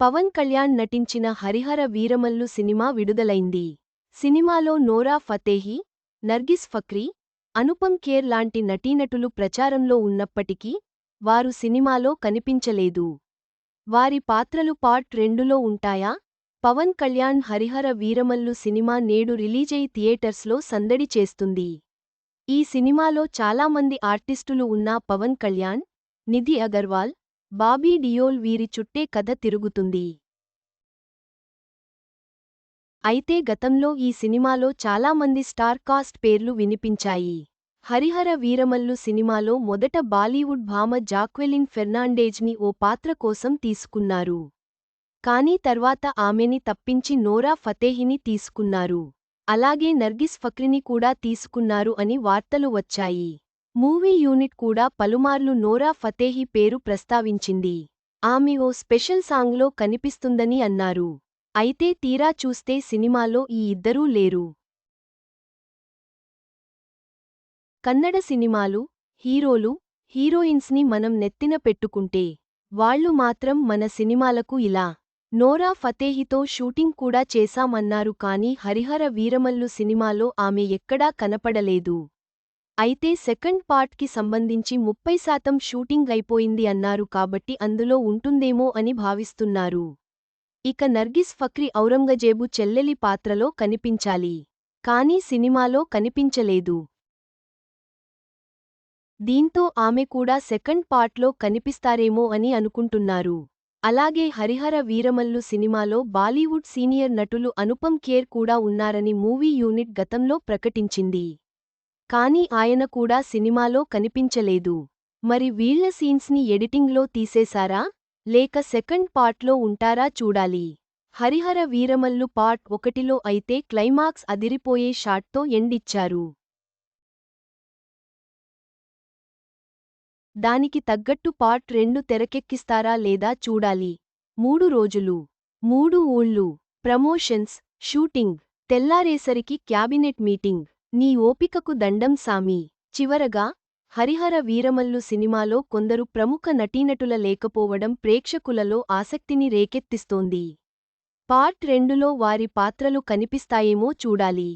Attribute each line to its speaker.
Speaker 1: పవన్ కళ్యాణ్ నటించిన హరిహర వీరమల్లు సినిమా విడుదలైంది. సినిమాలో నోరా ఫతేహి నర్గిస్ ఫక్రీ అనుపమ్ ఖేర్ లాంటి నటీనటులు ప్రచారంలో ఉన్నప్పటికీ వారు సినిమాలో కనిపించలేదు. వారి పాత్రలు పార్ట్ రెండులో ఉంటాయా? పవన్ కళ్యాణ్ హరిహర వీరమల్లు సినిమా నేడు రిలీజై థియేటర్స్లో సందడి చేస్తుంది. ఈ సినిమాలో చాలామంది ఆర్టిస్టులు ఉన్నా పవన్ కళ్యాణ్ నిధి అగర్వాల్ బాబీ డియోల్ వీరి చుట్టే కథ తిరుగుతుంది. అయితే గతంలో ఈ సినిమాలో చాలామంది స్టార్ కాస్ట్ పేర్లు వినిపించాయి. హరిహర వీరమల్లు సినిమాలో మొదట బాలీవుడ్ భామ జాక్వెలిన్ ఫెర్నాండేజ్ని ఓ పాత్ర కోసం తీసుకున్నారు. కానీ తర్వాత ఆమెని తప్పించి నోరా ఫతేహిని తీసుకున్నారు. అలాగే నర్గిస్ ఫక్రిని కూడా తీసుకున్నారు అని వార్తలు వచ్చాయి. మూవీ యూనిట్ కూడా పలుమార్లు నోరా ఫతేహి పేరు ప్రస్తావించింది. ఆమె ఓ స్పెషల్ సాంగ్లో కనిపిస్తుందని అన్నారు. అయితే తీరా చూస్తే సినిమాలో ఈ ఇద్దరూ లేరు. కన్నడ సినిమాలు హీరోలు హీరోయిన్స్ని మనం నెత్తిన పెట్టుకుంటే వాళ్ళు మాత్రం మన సినిమాలకు ఇలా. నోరా ఫతేహితో షూటింగ్ కూడా చేశామన్నారు కానీ హరిహర వీరమల్లు సినిమాలో ఆమె ఎక్కడా కనపడలేదు. అయితే సెకండ్ పార్ట్కి సంబంధించి ముప్పై శాతం షూటింగ్ అయిపోయింది అన్నారు కాబట్టి అందులో ఉంటుందేమో అని భావిస్తున్నారు. ఇక నర్గిస్ ఫక్రి ఔరంగజేబు చెల్లెలి పాత్రలో కనిపించాలి. కానీ సినిమాలో కనిపించలేదు. దీంతో ఆమె కూడా సెకండ్ పార్ట్లో కనిపిస్తారేమో అని అనుకుంటున్నారు. అలాగే హరిహర వీరమల్లు సినిమాలో బాలీవుడ్ సీనియర్ నటులు అనుపమ్ ఖేర్ కూడా ఉన్నారని మూవీ యూనిట్ గతంలో ప్రకటించింది. కానీ ఆయన కూడా సినిమాలో కనిపించలేదు. మరి వీళ్ళ సీన్స్ని ఎడిటింగ్లో తీసేశారా? లేక సెకండ్ పార్ట్లో ఉంటారా చూడాలి. హరిహర వీరమల్లు పార్ట్ ఒకటిలో అయితే క్లైమాక్స్ అదిరిపోయే షాట్తో ఎండిచ్చారు. దానికి తగ్గట్టు పార్ట్ రెండు తెరకెక్కిస్తారా లేదా చూడాలి. మూడు రోజులు మూడు ఊళ్ళు ప్రమోషన్స్ షూటింగ్ తెల్లారేసరికి క్యాబినెట్ మీటింగ్. నీ ఓపికకు దండం సామి. చివరగా హరిహర వీరమల్లు సినిమాలో కొందరు ప్రముఖ నటీనటుల లేకపోవడం ప్రేక్షకులలో ఆసక్తిని రేకెత్తిస్తోంది. పార్ట్ రెండులో వారి పాత్రలు కనిపిస్తాయేమో చూడాలి.